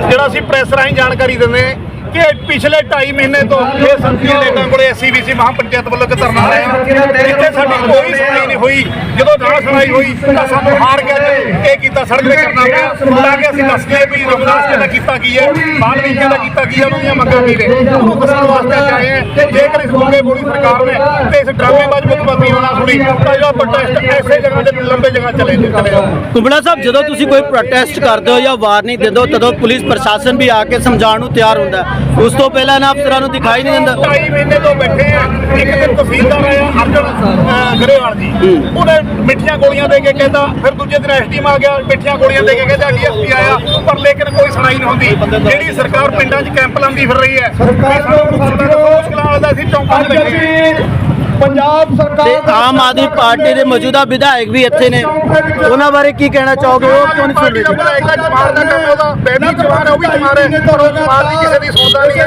ਜਿਹੜਾ ਅਸੀਂ ਪ੍ਰੈਸ ਰਾਹੀਂ ਜਾਣਕਾਰੀ ਦਿੰਦੇ ਹਾਂ ਕਿ ਪਿਛਲੇ 2.5 ਮਹੀਨੇ ਤੋਂ ਇਹ ਸੰਤਰੀ ਨੇਤਾ ਕੋਲੇ ਐਸਸੀਬੀਸੀ ਮਹਾਪੰਚਾਇਤ ਵੱਲੋਂ ਇੱਕ ਧਰਨਾ ਆਇਆ ਜਿੱਥੇ ਸਾਡੀ ਕੋਈ ਸੁਣਾਈ ਨਹੀਂ ਹੋਈ, ਜਦੋਂ ਨਾ ਸੁਣਾਈ ਹੋਈ, ਤਾਂ ਸਾਨੂੰ ਹਾਰ ਗਿਆ ਤੇ ਇਹ ਕੀਤਾ, ਸੜਕ ਤੇ ਕਰਨਾ ਪਿਆ। ਤਾਂ ਕਿ ਅਸੀਂ ਦੱਸ ਵੀ ਰਮਦਾਸ ਦਾ ਕੀਤਾ ਕੀ ਹੈ ਬਾਲ ਦਾ ਕੀਤਾ ਕੀ ਹੈ ਉਹਦੀਆਂ ਮੰਗਾਂ ਕੀ ਨੇ? ਉਹ ਦੱਸਣ ਵਾਸਤੇ ਆਏ ਹਾਂ। ਜੇਕਰ ਇਸ ਮੌਕੇ ਮੋਦੀ ਸਰਕਾਰ ਨੇ ਤੇ ਇਸ ਡਰਾਮੇਬਾਜ਼ ਮੁੱਖ ਮੰਤਰੀ ਸੁਣੀ, ਤਾਂ ਜਿਹੜਾ ਪ੍ਰੋਟੈਸਟ ਐਸੇ ਜਗ੍ਹਾ ਤੇ ਲੰਬੇ ਜਗ੍ਹਾ ਚਲੇ ਚਲੇ ਕੁੰਬੜਾ ਸਾਹਿਬ, ਜਦੋਂ ਤੁਸੀਂ ਕੋਈ ਪ੍ਰੋਟੈਸਟ ਕਰਦੇ ਹੋ ਜਾਂ ਵਾਰਨਿੰਗ ਦਿੰਦੇ ਹੋ, ਤਦੋਂ ਪੁਲਿਸ ਪ੍ਰਸ਼ਾਸਨ ਵੀ ਆ ਕੇ ਸਮਝਾਉਣ ਨੂੰ ਤਿਆਰ ਹੁੰਦਾ। ਉਸ ਤੋਂ ਪਹਿਲਾਂ ਇਹਨਾਂ ਅਫਸਰਾਂ ਨੂੰ ਦਿਖਾਈ ਨਹੀਂ ਦਿੰਦਾ। ਢਾਈ ਮਹੀਨੇ ਤੋਂ ਬੈਠੇ ਆ। ਇੱਕ ਦਿਨ ਤਹਿਸੀਲਦਾਰ ਆਇਆ ਅਰਜਨ ਗਰੇਵਾਲ ਜੀ। ਉਹਨੇ ਮਿੱਠੀਆਂ ਗੋਲੀਆਂ ਦੇ ਕੇ ਕਹਿੰਦਾ ਫਿਰ ਦੂਜੇ ਦਿਨ ਐਸਟੀਐਮ ਆ ਗਿਆ ਮਿੱਠੀਆਂ ਗੋਲੀਆਂ ਦੇ ਕੇ ਕਹਿੰਦਾ ਡੀਐਸਪੀ ਆਇਆ ਪਰ ਲੇਕਿਨ ਕੋਈ ਸੁਣਾਈ ਨਹੀਂ ਹੁੰਦੀ। ਜਿਹੜੀ ਸਰਕਾਰ ਪਿੰਡਾਂ 'ਚ ਕੈਂਪ ਲਾਉਂਦੀ ਫਿਰ ਰਹੀ ਹੈ। ਸਰਕਾਰ ਨੂੰ ਮੁਸ਼ਕਲਾਂ ਵਾਲਾ ਅਸੀਂ ਚੌਂਕਾਂ 'ਚ ਬੈਠੇ ਪੰਜਾਬ ਤੇ ਸਰਕਾਰ ਆਮ ਆਦਮੀ ਪਾਰਟੀ ਦੇ ਮੌਜੂਦਾ ਵਿਧਾਇਕ ਵੀ ਇੱਥੇ ਨੇ। ਉਹਨਾਂ ਬਾਰੇ ਕੀ ਕਹਿਣਾ ਚਾਹੋਗੇ? ਉਹ ਕਿਉਂ ਨਹੀਂ ਸੁਣ ਰਹੇ ਬਣਾਏਗਾ ਜਮਾਰ ਦਾ ਕੰਮ ਉਹਦਾ। ਬੈਠੀ ਜਮਾਰ ਹੈ ਉਹ ਵੀ ਜਮਾਰ ਹੈ ਪਰ ਉਹ ਜਮਾਰ ਦੀ ਕਿਸੇ ਦੀ ਸੁਣਦਾ ਨਹੀਂ ਹੈ।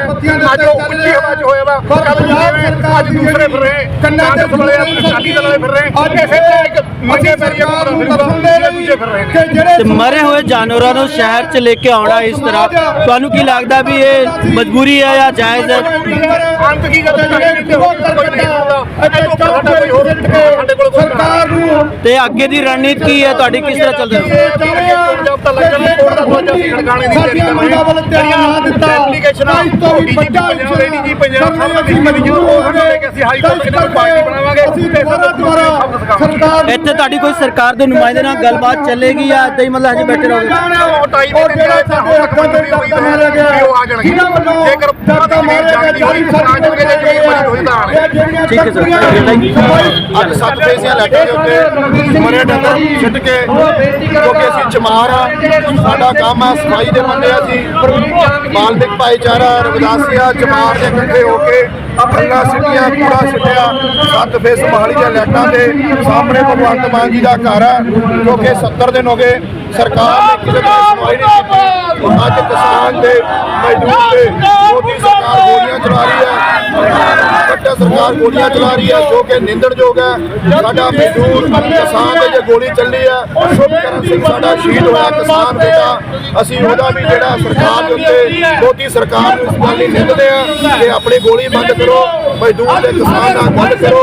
ਅੱਜ ਉਹ ਉੱਚੀ ਹਵਾ 'ਚ ਹੋਇਆ ਵਾ। ਕੱਲ ਜਿਵੇਂ ਅੱਜ ਦੂਸਰੇ ਫਿਰ ਰਹੇ ਕਾਂਗਰਸ ਵਾਲੇ ਅਕਾਲੀ ਦਲ ਵਾਲੇ ਫਿਰ ਰਹੇ ਇਸੇ ਤਰ੍ਹਾਂ ਇੱਕ ਮੰਗੇ ਪੈਰੀਏ ਕੋਲ ਫਿਰਦਾ ਦੂਜੇ ਫਿਰ ਰਹੇ ਨੇ ਜਿਹੜੇ ਤੇ ਮਰੇ ਹੋਏ ਜਾਨਵਰਾਂ ਨੂੰ ਸ਼ਹਿਰ 'ਚ ਲੈ ਕੇ ਆਉਣਾ ਇਸ ਤਰ੍ਹਾਂ। ਤੁਹਾਨੂੰ ਕੀ ਲੱਗਦਾ ਵੀ ਇਹ ਮਜਬੂਰੀ ਹੈ ਜਾਂ ਜਾਇਜ਼ ਹੈ? ਅੰਤ ਕੀ ਗੱਲ ਹੈ ਕਿ ਉਹ ਕੋਈ ਨਹੀਂ ਹੁੰਦਾ। ਇਹ ਤੋਂ ਸਾਡਾ ਕੋਈ ਹੋਰ ਸਾਡੇ ਕੋਲ ਕੋਈ ਸਰਕਾਰ ਨੂੰ ਤੇ ਅੱਗੇ ਦੀ ਰਣਨੀਤੀ ਕੀ ਹੈ ਤੁਹਾਡੀ ਕਿਸ ਤਰ੍ਹਾਂ ਚੱਲ ਰਹੀ ਹੈ ਜਦ ਤੱਕ ਲੱਗਣ ਕੋਰਟ ਦਾ ਦਰਜਾ ਸੀ ਖੜਕਾਣੇ ਦੀ ਸਾਡੀਆਂ ਮੰਗਾਂ ਵੱਲ ਧਿਆਨ ਨਾ ਦਿੱਤਾ। ਐਪਲੀਕੇਸ਼ਨਾਂ ਤੋਂ ਵੀ ਵੱਡਾ ਪੰਜਾਬ ਪੰਜਾਬ ਸਭ ਦਾ ਉਹ ਸਾਨੂੰ ਲੈ ਕੇ ਅਸੀਂ ਹਾਈ ਕੋਰਟ ਦੇ ਪਾਰਟੀ ਬਣਾਵਾਂਗੇ। ਅਸੀਂ ਤੇ ਦੁਬਾਰਾ ਦੁਬਾਰਾ ਸਰਕਾਰ ਇੱਥੇ ਤੁਹਾਡੀ ਕੋਈ ਸਰਕਾਰ ਦੇ ਨੁਮਾਇੰਦੇ ਨਾਲ ਗੱਲਬਾਤ ਚੱਲੇਗੀ ਜਾਂ ਏਦਾਂ ਹੀ ਮਤਲਬ ਹਜੇ ਬੈਠੇ ਰਹੋਗੇ? ਉਹ ਟਾਈ ਦੇ ਜਿਹੜਾ ਸਾਡੇ ਅੱਖਾਂ ਦੇ ਉੱਤੇ ਮਾਰਿਆ ਗਿਆ ਉਹ ਆ ਜਾਣਗੇ। ਜੇਕਰ ਡਾਕਾ ਮਾਰਿਆ ਗਿਆ ਜਾਰੀ ਆ ਜਾਣਗੇ ਜੇ ਕੋਈ ਮਰੀ ਹੋਈ ਤਾਂ ਆਣਗੇ ਠੀਕ ਹੈ ਸਰ ਥੈਂਕ ਯੂ ਅੱਜ ਸੱਤ ਫੇਸਿਆਂ ਲੈਟਰ ਦੇ ਉੱਤੇ ਮਰੇ ਡੰਗਰ ਛਿੱਟ ਕੇ ਕਿਉਂਕਿ ਅਸੀਂ ਚਮਾਰ ਆ ਸਾਡਾ ਕੰਮ ਆ ਸਫ਼ਾਈ ਦੇ ਬੰਦੇ ਆ ਅਸੀਂ। ਮਾਲਵਿਕ ਭਾਈਚਾਰਾ ਰਵਿਦਾਸੀਆ ਚਮਾਰ ਦੇ ਇਕੱਠੇ ਹੋ ਕੇ ਅੱਲਾ ਸਿੱਟੀਆਂ ਕੂੜਾ ਸਿੱਟਿਆ ਸੱਤ ਫੇਸ ਮਹਾਲੀ ਦੇ ਲੈਟਾਂ ਦੇ ਸਾਹਮਣੇ ਭਗਵੰਤ ਮਾਨ ਜੀ ਦਾ ਘਰ ਆ ਕਿਉਂਕਿ 70 ਦਿਨ ਹੋ ਗਏ ਸਰਕਾਰ ਨੇ ਕਿਸੇ ਤਰ੍ਹਾਂ ਸੁਣਵਾਈ ਨਹੀਂ ਕੀਤੀ ਅੱਜ ਕਿਸਾਨ ਦੇ, ਮਜ਼ਦੂਰ ਦੇ, ਮੋਦੀ ਸਰਕਾਰ ਗੋਲੀਆਂ ਚਲਾ ਰਹੀ ਹੈ। ਵੱਡਾ ਸਰਕਾਰ ਗੋਲੀਆਂ ਚਲਾ ਰਹੀ ਹੈ, ਜੋ ਕਿ ਨਿੰਦਣਯੋਗ ਹੈ। ਸਾਡਾ ਮਜ਼ਦੂਰ, ਕਿਸਾਨ ਦੇ ਜੇ ਗੋਲੀ ਚੱਲੀ ਹੈ, ਸ਼ੁਭਕਰਨ ਸਿੰਘ ਸਾਡਾ ਸ਼ਹੀਦ ਹੋਇਆ, ਕਿਸਾਨ ਬੇਟਾ। ਅਸੀਂ ਉਹਦਾ ਵੀ ਜਿਹੜਾ ਸਰਕਾਰ ਦੇ ਉੱਤੇ, ਮੋਦੀ ਸਰਕਾਰ ਨੂੰ ਇਸ ਗੱਲ ਲਈ ਨਿੰਦਦੇ ਆ ਕਿ ਆਪਣੀ ਗੋਲੀ ਬੰਦ ਕਰੋ, ਮਜ਼ਦੂਰ ਦੇ ਕਿਸਾਨ ਨਾਲ ਗੱਲ ਕਰੋ।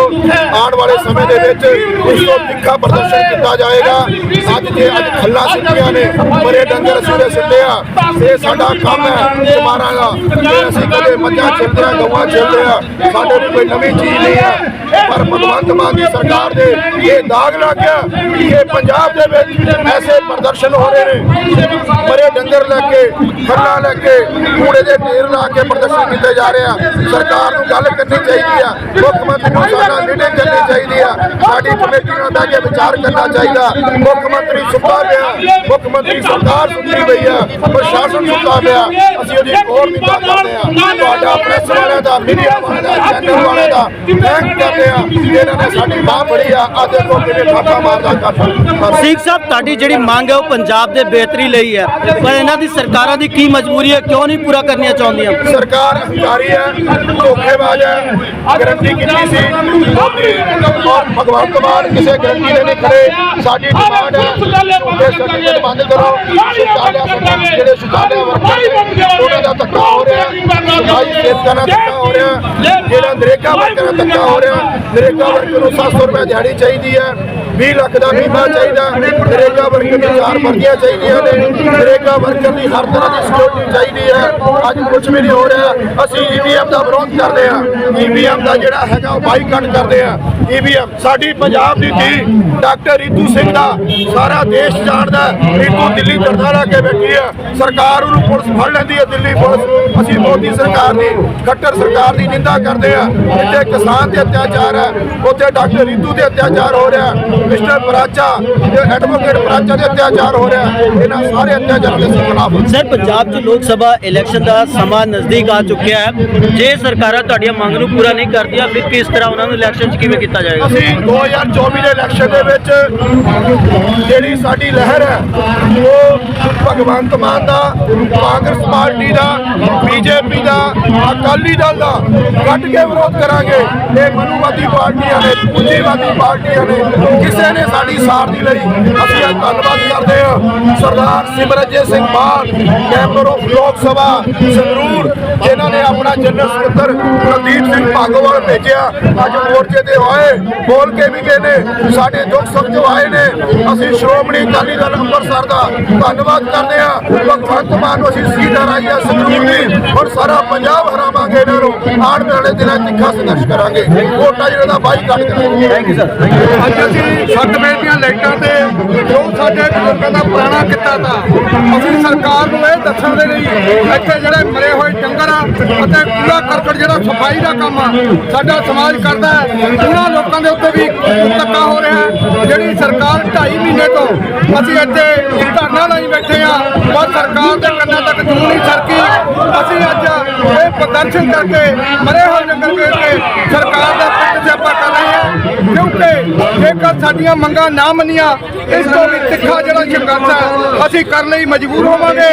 ਆਉਣ ਵਾਲੇ ਸਮੇਂ ਦੇ ਵਿੱਚ ਇਸ ਤੋਂ ਤਿੱਖਾ ਪ੍ਰਦਰਸ਼ਨ ਕੀਤਾ ਜਾਏਗਾ। ਅੱਜ ਜੇ ਅੱਜ ਖੱਲਾ ਸਿੱਟੀਆਂ ਨੇ ਬੜੇ ਡੰਗਰ ਸਿੱਧੇ ਆ। ਇਹ ਸਾਡਾ ਕੰਮ ਹੈ ਤੁਹਾਰਾ ਦਾ ਅਸੀਂ ਕਦੇ ਮੱਝਾਂ ਚਿੰਦੇ ਆ ਗਊਆਂ ਚਿੰਦੇ ਆ ਸਾਡੇ ਲਈ ਕੋਈ ਨਵੀਂ ਚੀਜ਼ ਨਹੀਂ ਹੈ ਪਰ ਭਗਵੰਤ ਮਾਨ ਦੀ ਸਰਕਾਰ ਦੇ ਇਹ ਦਾਗ ਲੱਗ ਗਿਆ ਕਿ ਇਹ ਪੰਜਾਬ ਦੇ ਵਿੱਚ ਐਸੇ ਪ੍ਰਦਰਸ਼ਨ ਹੋ ਰਹੇ ਨੇ। ਬੜੇ ਡੰਗਰ ਲੈ ਕੇ ਖੱਲਾ ਲੈ ਕੇ, ਕੂੜੇ ਦੇ ਢੇਰ ਲਾ ਕੇ ਪ੍ਰਦਰਸ਼ਨ ਕੀਤੇ ਜਾ ਰਹੇ ਆ। ਸਰਕਾਰ ਨੂੰ ਗੱਲ ਕਰਨੀ ਚਾਹੀਦੀ ਆ। ਮੁੱਖ ਮੰਤਰੀ ਨੂੰ ਸਾਡਾ ਮੀਟਿੰਗ ਕਰਨੀ ਚਾਹੀਦੀ ਆ। ਸਾਡੀ ਕਮੇਟੀ ਨਾਲ ਬਹਿ ਕੇ ਵਿਚਾਰ ਕਰਨਾ ਚਾਹੀਦਾ। ਮੁੱਖ ਮੰਤਰੀ ਸੁੱਤਾ ਪਿਆ। ਮੁੱਖ ਮੰਤਰੀ ਸਰਕਾਰ ਸੁੱਤੀ ਪਈ ਆ। ਪ੍ਰਸ਼ਾਸਨ ਸੁੱਤਾ ਪਿਆ। ਅਸੀਂ ਉਹਦੀ ਹੋਰ ਨਿੰਦਾ ਕਰਦੇ ਆ। ਤੁਹਾਡਾ ਪ੍ਰੈਸ ਵਾਲਿਆਂ ਦਾ ਮੀਡੀਆ ਵਾਲਿਆਂ ਦਾ ਚੈਨਲ ਵਾਲਿਆਂ ਦਾ ਥੈਂਕ ਕਰਦੇ ਆ। ਇਹਨਾਂ ਨੇ ਸਾਡੀ ਬਾਹ ਫੜੀ ਆ। ਆ ਦੇਖੋ ਕਿਵੇਂ ਫਾਕਾ ਮਾਰਦਾ ਕੱਟ ਸਿੰਘ ਸਾਹਿਬ, ਤੁਹਾਡੀ ਜਿਹੜੀ ਮੰਗ ਹੈ ਉਹ ਪੰਜਾਬ ਦੇ ਬਿਹਤਰੀ ਲਈ ਹੈ। ਪਰ ਇਹਨਾਂ ਦੀ ਸਰਕਾਰਾਂ ਦੀ ਕੀ ਮਜਬੂਰੀ ਹੈ? ਕਿਉਂ ਨਹੀਂ ਪੂਰਾ ਕਰਨੀਆਂ ਚਾਹੁੰਦੀਆਂ? ਸਰਕਾਰ ਹੰਕਾਰੀ ਹੈ, ਧੋਖੇਬਾਜ਼ ਹੈ, ਗਰੰਟੀ ਕੀਤੀ ਸੀ? ਭਗਵੰਤ ਮਾਨ ਕਿਸੇ ਗਰੰਟੀ ਦੇ ਨਹੀਂ ਖੜੇ। ਸਾਡੀ ਡਿਮਾਂਡ ਹੈ। ਸਰਟੀਫਿਕੇਟ ਬੰਦ ਕਰੋ। ਸ਼ੁਚਾਲਿਆ ਜਿਹੜੇ ਸ਼ੁਚਾਲਿਆ ਵਰਕਰ ਉਹਨਾਂ ਦਾ ਧੱਕਾ ਹੋ ਰਿਹਾ। ਸਫ਼ਾਈ ਸੇਵਕਾਂ ਨਾਲ ਧੱਕਾ ਹੋ ਰਿਹਾ। ਜਿਹੜਾ ਨਰੇਗਾ ਵਰਕਰਾਂ ਨਾਲ ਧੱਕਾ ਹੋ ਰਿਹਾ। ਨਰੇਗਾ ਵਰਕਰ ਨੂੰ 700 ਰੁਪਏ ਦਿਹਾੜੀ ਚਾਹੀਦੀ ਹੈ। 20 ਲੱਖ ਦਾ ਬੀਮਾ ਚਾਹੀਦਾ। ਨਰੇਗਾ ਵਰਕਰ ਨੂੰ ਚਾਰ ਵਰਦੀਆਂ ਚਾਹੀਦੀਆਂ ਨੇ। ਨਰੇਗਾ ਵਰਕਰ ਦੀ ਹਰ ਤਰ੍ਹਾਂ ਦੀ ਸਿਕਿਉਰਿਟੀ ਚਾਹੀਦੀ ਹੈ। ਅੱਜ ਕੁਝ ਵੀ ਨਹੀਂ ਹੋ ਰਿਹਾ। ਅਸੀਂ ਈਵੀਐਮ ਦਾ ਵਿਰੋਧ ਕਰਦੇ ਆ ਈਵੀਐਮ ਦਾ ਜਿਹੜਾ ਹੈਗਾ ਉਹ ਬਾਈਕਾਟ ਕਰਦੇ ਆ ਈਵੀਐਮ, ਸਾਡੀ ਪੰਜਾਬ ਦੀ ਧੀ ਡਾਕਟਰ ਰੀਤੂ ਸਿੰਘ ਦਾ ਸਾਰਾ ਦੇਸ਼ ਜਾਣਦਾ ਹੈ। ਰੀਤੂ ਦਿੱਲੀ ਧਰਨਾ ਲਾ ਕੇ ਬੈਠੀ ਹੈ। ਸਰਕਾਰ ਉਹਨੂੰ ਪੁਲਿਸ ਫੜ ਲੈਂਦੀ ਹੈ, ਦਿੱਲੀ ਪੁਲਿਸ। ਅਸੀਂ ਮੋਦੀ ਸਰਕਾਰ ਦੀ, ਖੱਟਰ ਸਰਕਾਰ ਦੀ ਨਿੰਦਾ ਕਰਦੇ ਆ ਜਿੱਥੇ ਕਿਸਾਨ ਤੇ ਅਤਿਆਚਾਰ ਹੈ। ਉੱਥੇ ਡਾਕਟਰ ਰੀਤੂ ਦੇ ਅਤਿਆਚਾਰ ਹੋ ਰਿਹਾ ਮਿਸਟਰ ਪਰਾਚਾ ਤੇ ਐਡਵੋਕੇਟ ਪਰਾਚਾ ਤੇ ਅਤਿਆਚਾਰ ਹੋ ਰਿਹਾ ਇਹਨਾਂ ਸਾਰੇ ਅਤਿਆਚਾਰਾਂ ਦੇ ਖਿਲਾਫ ਸਰ, ਪੰਜਾਬ 'ਚ ਲੋਕ ਸਭਾ ਇਲੈਕਸ਼ਨ ਦਾ ਸਮਾਂ ਨਜ਼ਦੀਕ ਆ ਚੁੱਕਿਆ ਹੈ। ਜੇ ਸਰਕਾਰਾਂ ਤੁਹਾਡੀਆਂ ਮੰਗ ਨੂੰ ਪੂਰਾ ਨਹੀਂ ਕਰਦੀਆਂ, ਫਿਰ ਕਿਸ ਤਰ੍ਹਾਂ ਉਹਨਾਂ ਨੂੰ ਇਲੈਕਸ਼ਨ 'ਚ ਕਿਵੇਂ ਕੀਤਾ ਕੀਤਾ ਜਾਏਗਾ। ਅਸੀਂ 2024 ਦੇ ਇਲੈਕਸ਼ਨ ਦੇ ਵਿੱਚ ਜਿਹੜੀ ਸਾਡੀ ਲਹਿਰ ਹੈ ਉਹ ਭਗਵੰਤ ਮਾਨ ਦਾ, ਕਾਂਗਰਸ ਪਾਰਟੀ ਦਾ, ਬੀਜੇਪੀ ਦਾ, ਅਕਾਲੀ ਦਲ ਦਾ ਕੱਟ ਕੇ ਵਿਰੋਧ ਕਰਾਂਗੇ। ਇਹ ਮਨੂਵਾਦੀ ਪਾਰਟੀਆਂ ਨੇ, ਪੂੰਜੀਵਾਦੀ ਪਾਰਟੀਆਂ ਨੇ, ਕਿਸੇ ਨੇ ਸਾਡੀ ਸਾਰ ਨਹੀਂ ਲਈ। ਅਸੀਂ ਅੱਜ ਧੰਨਵਾਦ ਕਰਦੇ ਹਾਂ। ਸਰਦਾਰ ਸਿਮਰਨਜੀਤ ਸਿੰਘ ਮਾਨ ਮੈਂਬਰ ਆਫ ਲੋਕ ਸਭਾ, ਸੰਗਰੂਰ, ਜਿਨ੍ਹਾਂ ਨੇ ਆਪਣਾ ਜਨਰਲ ਸਕੱਤਰ ਪ੍ਰਦੀਪ ਸਿੰਘ ਭਾਗੋਵਾਲ ਭੇਜਿਆ। ਅੱਜ ਮੋਰਚੇ ਤੇ ਆਏ ਬੋਲ ਕੇ ਵੀ ਗਏ ਨੇ। ਸਾਡੇ ਦੁੱਖ ਸੁੱਖ ਜੋ ਆਏ ਨੇ। ਅਸੀਂ ਸ਼੍ਰੋਮਣੀ ਅਕਾਲੀ ਦਲ ਅੰਮ੍ਰਿਤਸਰ ਦਾ ਧੰਨਵਾਦ ਕਰਦੇ ਹਾਂ। ਭਗਵੰਤ ਮਾਨ ਨੂੰ ਅਸੀਂ ਸੀਟ ਹਰਾਈ ਆ ਸੰਗਰੂਰ ਦੀ ਔਰ ਸਾਰਾ ਪੰਜਾਬ ਹਰਾਵਾਂਗੇ ਇਹਨਾਂ ਨੂੰ ਆਉਣ ਵਾਲੇ ਦਿਨਾਂ 'ਚ ਤਿੱਖਾ ਸੰਘਰਸ਼ ਕਰਾਂਗੇ। ਵੋਟਾਂ ਜਿਹੜਾ ਦਾ ਬਾਈਕਾਟ ਕਰਾਂਗੇ ਥੈਂਕ ਯੂ ਸਰ ਅੱਜ ਅਸੀਂ ਸੱਤ ਦੀਆਂ ਲਾਈਟਾਂ ਤੇ ਜੋ ਸਾਡੇ ਬਜ਼ੁਰਗਾਂ ਦਾ ਪੁਰਾਣਾ ਕਿੱਤਾ ਤਾ ਅਸੀਂ ਸਰਕਾਰ ਨੂੰ ਇਹ ਦੱਸਣ ਦੇ ਲਈ ਇੱਥੇ ਜਿਹੜੇ ਮਰੇ ਹੋਏ ਡੰਗਰ ਆ ਅਤੇ ਕੂੜਾ ਕਰਕਟ ਜਿਹੜਾ ਸਫ਼ਾਈ ਦਾ ਕੰਮ ਆ ਸਾਡਾ ਸਮਾਜ ਕਰਦਾ ਹੈ। ਉਹਨਾਂ ਲੋਕਾਂ ਦੇ ਉੱਤੇ ਵੀ ਧੱਕਾ ਹੋ ਰਿਹਾ ਹੈ। ਜਿਹੜੀ ਸਰਕਾਰ 2.5 ਮਹੀਨੇ ਤੋਂ ਅਸੀਂ ਇੱਥੇ ਧਰਨਾ ਲਾਈ ਬੈਠੇ ਆ ਪਰ ਸਰਕਾਰ ਦੇ ਕੰਨਾਂ ਤੱਕ ਜੂ ਨਹੀਂ ਸਰਕੀ। ਅਸੀਂ ਅੱਜ ਇਹ ਪ੍ਰਦਰਸ਼ਨ ਕਰਕੇ ਮਰੇ ਹੋਏ ਡੰਗਰ ਵੇਚ ਕੇ ਸਰਕਾਰ ਦਾ ਪਿੱਟ ਸਿਆਪਾ ਕਰ ਰਹੇ ਹਾਂ। ਕਿਉਂਕਿ ਜੇਕਰ ਸਾਡੀਆਂ ਮੰਗਾਂ ਨਾ ਮੰਨੀਆਂ, ਇਸ ਤੋਂ ਵੀ ਤਿੱਖਾ ਜਿਹੜਾ ਸੰਘਰਸ਼ ਹੈ, ਅਸੀਂ ਕਰਨ ਲਈ ਮਜਬੂਰ ਹੋਵਾਂਗੇ।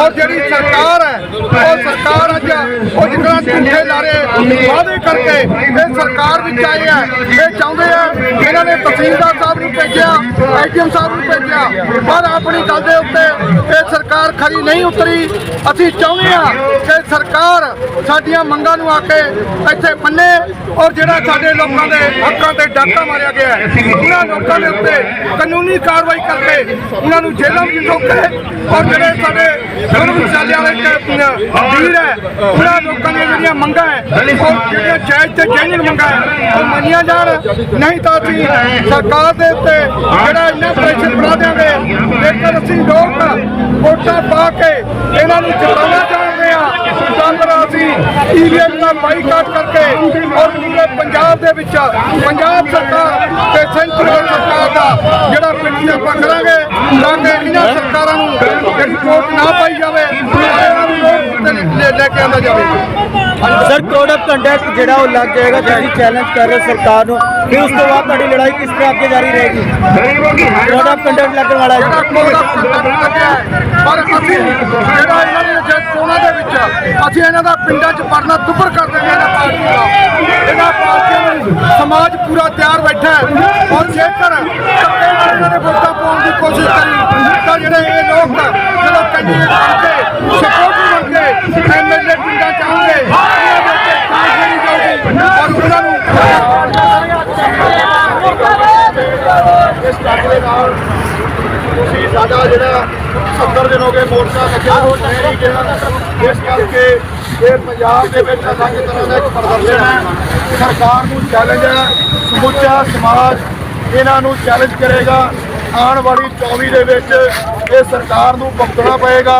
ਔਰ ਜਿਹੜੀ ਸਰਕਾਰ ਹੈ, ਉਹ ਸਰਕਾਰ ਅੱਜ ਉਹ ਜਿਹੜਾ ਝੂਠੇ ਲਾਰੇ ਵਾਅਦੇ ਕਰਕੇ ਇਹ ਸਰਕਾਰ ਵਿੱਚ ਆਏ ਆ, ਇਹ ਚਾਹੁੰਦੇ ਆ ਇਹਨਾਂ ਨੇ ਤਹਿਸੀਲਦਾਰ ਸਾਹਿਬ ਨੂੰ ਭੇਜਿਆ ਐਡੀਐਮ ਸਾਹਿਬ ਨੂੰ ਭੇਜਿਆ। ਪਰ ਆਪਣੀ ਗੱਲ ਦੇ ਉੱਤੇ ਇਹ ਸਰਕਾਰ ਖਰੀ ਨਹੀਂ ਉਤਰੀ। ਅਸੀਂ ਚਾਹੁੰਦੇ ਆ ਕਿ ਸਰਕਾਰ ਸਾਡੀਆਂ ਮੰਗਾਂ ਨੂੰ ਆ ਕੇ ਇੱਥੇ ਮੰਨੇ ਔਰ ਜਿਹੜਾ ਸਾਡੇ ਲੋਕਾਂ ਦੇ ਹੱਕਾਂ ਤੇ ਡਾਕਾ ਮਾਰਿਆ ਗਿਆ ਉਹਨਾਂ ਲੋਕਾਂ ਦੇ ਉੱਤੇ ਕਾਨੂੰਨੀ ਕਾਰਵਾਈ ਕਰਕੇ ਉਹਨਾਂ ਨੂੰ ਜੇਲ੍ਹਾਂ ਵਿੱਚ ਠੋਕੇ ਔਰ ਜਿਹੜੇ ਸਾਡੇ ਧਰਮਸ਼ਾਲਿਆਂ ਵਾਲੇ ਵੀਰ ਹੈ, ਉਹਨਾਂ ਲੋਕਾਂ ਦੀਆਂ ਜਿਹੜੀਆਂ ਮੰਗਾਂ ਹੈ, ਉਹ ਜਿਹੜੀਆਂ ਜਾਇਜ਼ ਤੇ ਜੈਨੂਨ ਮੰਗਾਂ ਹੈ, ਉਹ ਮੰਨੀਆਂ ਜਾਣ। ਨਹੀਂ ਤਾਂ ਅਸੀਂ ਸਰਕਾਰ ਦੇ ਉੱਤੇ ਜਿਹੜਾ ਇੰਨਾ ਪ੍ਰੈਸ਼ਰ ਬਣਾ ਦਿਆਂਗੇ ਜੇਕਰ ਅਸੀਂ ਲੋਕ ਵੋਟਾਂ ਪਾ ਕੇ ਇਹਨਾਂ ਨੂੰ ਜਿਤਾਉਣਾ ਚਾਹੁੰਦੇ ਆ ਤਾਂ ਅਸੀਂ ਈਵੀਐਮ ਦਾ ਬਾਈਕਾਟ ਕਰਕੇ ਔਰ ਦੇ ਵਿੱਚ ਪੰਜਾਬ ਸਰਕਾਰ ਤੇ ਸੈਂਟਰ ਸਰਕਾਰ ਦਾ ਜਿਹੜਾ ਪਿੱਛੇ ਆਪਾਂ ਕਰਾਂਗੇ, ਤਾਂ ਕਿ ਇਹਨਾਂ ਸਰਕਾਰਾਂ ਨੂੰ ਜਿਹੜੀ ਵੋਟ ਨਾ ਪਾਈ ਜਾਵੇ ਇਹਨਾਂ ਨੂੰ ਲੈ ਲੈ ਕੇ ਆਂਦਾ ਜਾਵੇ। ਸਰ ਕੋਡ ਆਫ ਕੰਡਕਟ ਜਿਹੜਾ ਉਹ ਲੱਗ ਜਾਏਗਾ, ਤੁਸੀਂ ਚੈਲੰਜ ਕਰ ਰਹੇ ਸਰਕਾਰ ਨੂੰ। ਫਿਰ ਉਸ ਤੋਂ ਬਾਅਦ ਤੁਹਾਡੀ ਲੜਾਈ ਕਿਸ ਤਰ੍ਹਾਂ ਅੱਗੇ ਜਾਰੀ ਰਹੇਗੀ? ਕੋਡ ਆਫ ਕੰਡਕਟ ਲੱਗਣ ਵਾਲਾ ਹੈ। ਪਰ ਅਸੀਂ ਜਿਹੜਾ ਇਹਨਾਂ ਦੇ ਜੇ ਚੋਣਾਂ ਦੇ ਵਿੱਚ ਅਸੀਂ ਇਹਨਾਂ ਦਾ ਪਿੰਡਾਂ 'ਚ ਪੜਨਾ ਦੁੱਬਰ ਕਰ ਦੇਣਾ ਇਹਨਾਂ ਪਾਰਟੀਆਂ ਦਾ। ਇਹਨਾਂ ਪਾਰਟੀਆਂ ਨੂੰ ਸਮਾਜ ਪੂਰਾ ਤਿਆਰ ਬੈਠਾ ਹੈ। ਔਰ ਜੇਕਰ ਧੱਕੇ ਇਹਨਾਂ ਨੇ ਵੋਟਾਂ ਪਾਉਣ ਦੀ ਕੋਸ਼ਿਸ਼ ਕਰੀ, ਤਾਂ ਜਿਹੜੇ ਇਹ ਲੋਕ ਜਦੋਂ ਕੈਂਡੀਡੇਟ ਬਣ ਕੇ ਐਮਐਲਏ ਪਿੰਡਾਂ 'ਚ ਉਹਨਾਂ ਦੇ ਉੱਤੇ ਕਾਂਗਰਸ ਜਾਊਗੀ ਔਰ ਉਹਨਾਂ ਨੂੰ ਇਸ ਟੱਕ ਨਾਲ ਤੁਸੀਂ ਸਾਡਾ ਜਿਹੜਾ 70 ਦਿਨ ਹੋ ਗਏ ਮੋਰਚਾ ਲੱਗਿਆ ਹੋ ਨਹੀਂ ਗਿਆ ਇਸ ਕਰਕੇ ਇਹ ਪੰਜਾਬ ਦੇ ਵਿੱਚ ਅਲੱਗ ਤਰ੍ਹਾਂ ਦਾ ਇੱਕ ਪ੍ਰਦਰਸ਼ਨ ਹੈ ਸਰਕਾਰ ਨੂੰ ਚੈਲੰਜ ਹੈ ਸਮੁੱਚਾ ਸਮਾਜ ਇਹਨਾਂ ਨੂੰ ਚੈਲੰਜ ਕਰੇਗਾ ਆਉਣ ਵਾਲੀ 24 ਦੇ ਵਿੱਚ ਇਹ ਸਰਕਾਰ ਨੂੰ ਭੁਗਤਣਾ ਪਏਗਾ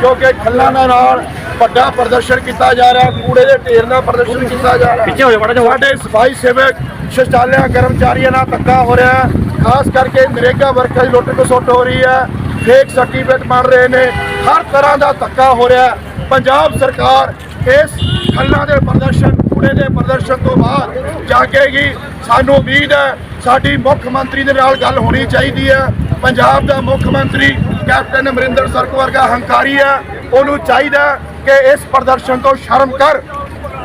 ਕਿਉਂਕਿ ਖੱਲਾਂ ਦੇ ਨਾਲ ਵੱਡਾ ਪ੍ਰਦਰਸ਼ਨ ਕੀਤਾ ਜਾ ਰਿਹਾ ਕੂੜੇ ਦੇ ਢੇਰ ਦਾ ਪ੍ਰਦਰਸ਼ਨ ਕੀਤਾ ਜਾ ਰਿਹਾ। ਪਿੱਛੇ ਹੋ ਜਾ ਸਾਡੇ ਸਫ਼ਾਈ ਸੇਵਕ ਸ਼ੌਚਾਲਿਆ ਕਰਮਚਾਰੀਆਂ ਨਾਲ ਧੱਕਾ ਹੋ ਰਿਹਾ ਖਾਸ ਕਰਕੇ ਨਰੇਗਾ ਵਰਕਰ ਦੀ ਲੁੱਟ ਖਸੁੱਟ ਹੋ ਰਹੀ ਹੈ। ਫੇਕ ਸਰਟੀਫਿਕੇਟ ਬਣ ਰਹੇ ਨੇ। ਹਰ ਤਰ੍ਹਾਂ ਦਾ ਧੱਕਾ ਹੋ ਰਿਹਾ ਪੰਜਾਬ ਸਰਕਾਰ ਇਸ ਖੱਲਾਂ ਦੇ ਪ੍ਰਦਰਸ਼ਨ ਕੂੜੇ ਦੇ ਪ੍ਰਦਰਸ਼ਨ ਤੋਂ ਬਾਅਦ ਜਾਗੇਗੀ। ਸਾਨੂੰ ਉਮੀਦ ਹੈ ਸਾਡੀ ਮੁੱਖ ਮੰਤਰੀ ਦੇ ਨਾਲ ਗੱਲ ਹੋਣੀ ਚਾਹੀਦੀ ਹੈ। ਪੰਜਾਬ ਦਾ ਮੁੱਖ ਮੰਤਰੀ ਕੈਪਟਨ ਅਮਰਿੰਦਰ ਸਰਕ ਵਰਗਾ ਹੰਕਾਰੀ ਹੈ। ਉਹਨੂੰ ਚਾਹੀਦਾ ਕਿ ਇਸ ਪ੍ਰਦਰਸ਼ਨ ਤੋਂ ਸ਼ਰਮ ਕਰ।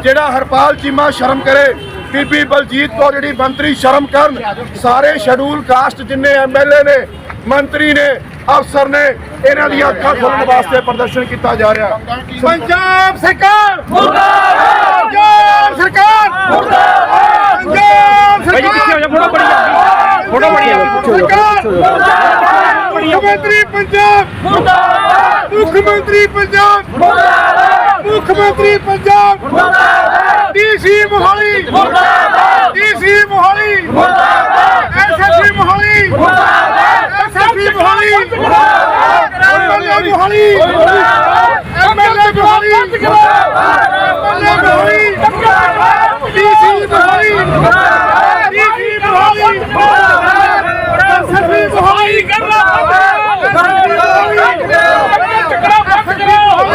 ਜਿਹੜਾ ਹਰਪਾਲ ਚੀਮਾ ਸ਼ਰਮ ਕਰੇ ਬੀਬੀ ਬਲਜੀਤ ਕੌਰ ਜਿਹੜੀ ਮੰਤਰੀ ਸ਼ਰਮ ਕਰਨ ਸਾਰੇ ਸ਼ਡਿਊਲ ਕਾਸਟ ਜਿੰਨੇ ਐਮਐਲਏ ਨੇ ਮੰਤਰੀ ਨੇ ਅਫਸਰ ਨੇ ਇਹਨਾਂ ਦੀਆਂ ਅੱਖਾਂ ਖੋਲਣ ਵਾਸਤੇ ਪ੍ਰਦਰਸ਼ਨ ਕੀਤਾ ਜਾ ਰਿਹਾ। ਪੰਜਾਬ ਸਰਕਾਰ! ਮੁਰਦਾਬਾਦ! ਪੰਜਾਬ ਸਰਕਾਰ! ਮੁਰਦਾਬਾਦ! ਪੰਜਾਬ ਸਰਕਾਰ ਪਿੱਛੇ ਹੋ ਜਾ ਫੋਟੋ ਬੜੀ ਜਾਂਦੀ ਫੋਟੋ ਬੜੀ ਮੁੱਖ ਮੰਤਰੀ ਪੰਜਾਬ ਮੁਰਦਾਬਾਦ! ਮੁੱਖ ਮੰਤਰੀ ਪੰਜਾਬ। ਮੁਰਦਾਬਾਦ। ਮੁੱਖ ਮੰਤਰੀ ਪੰਜਾਬ। ਮੁਰਦਾਬਾਦ। ਡੀਸੀ ਮੋਹਾਲੀ। ਮੁਰਦਾਬਾਦ। ਡੀਸੀ ਮੋਹਾਲੀ। ਮੁਰਦਾਬਾਦ। ਐਸਐਸਪੀ ਮੋਹਾਲੀ। ਮੁਰਦਾਬਾਦ। ਐਸਐਸਪੀ ਮੋਹਾਲੀ। ਮੁਰਦਾਬਾਦ। ਐਮਐਲਏ ਮੋਹਾਲੀ। ਮੁਰਦਾਬਾਦ। ਐਮਐਲਏ ਮੋਹਾਲੀ। ਮੁਰਦਾਬਾਦ। ਐਮਐਲਏ ਮੋਹਾਲੀ। ਮੁਰਦਾਬਾਦ। ਡੀਸੀ ਮੋਹਾਲੀ। ਮੁਰਦਾਬਾਦ। ਡੀਸੀ ਮੋਹਾਲੀ। ਮੁਰਦਾਬਾਦ। ਐਸਐਸਪੀ ਮੋਹਾਲੀ। ਕਰਨਾ Hadi gel.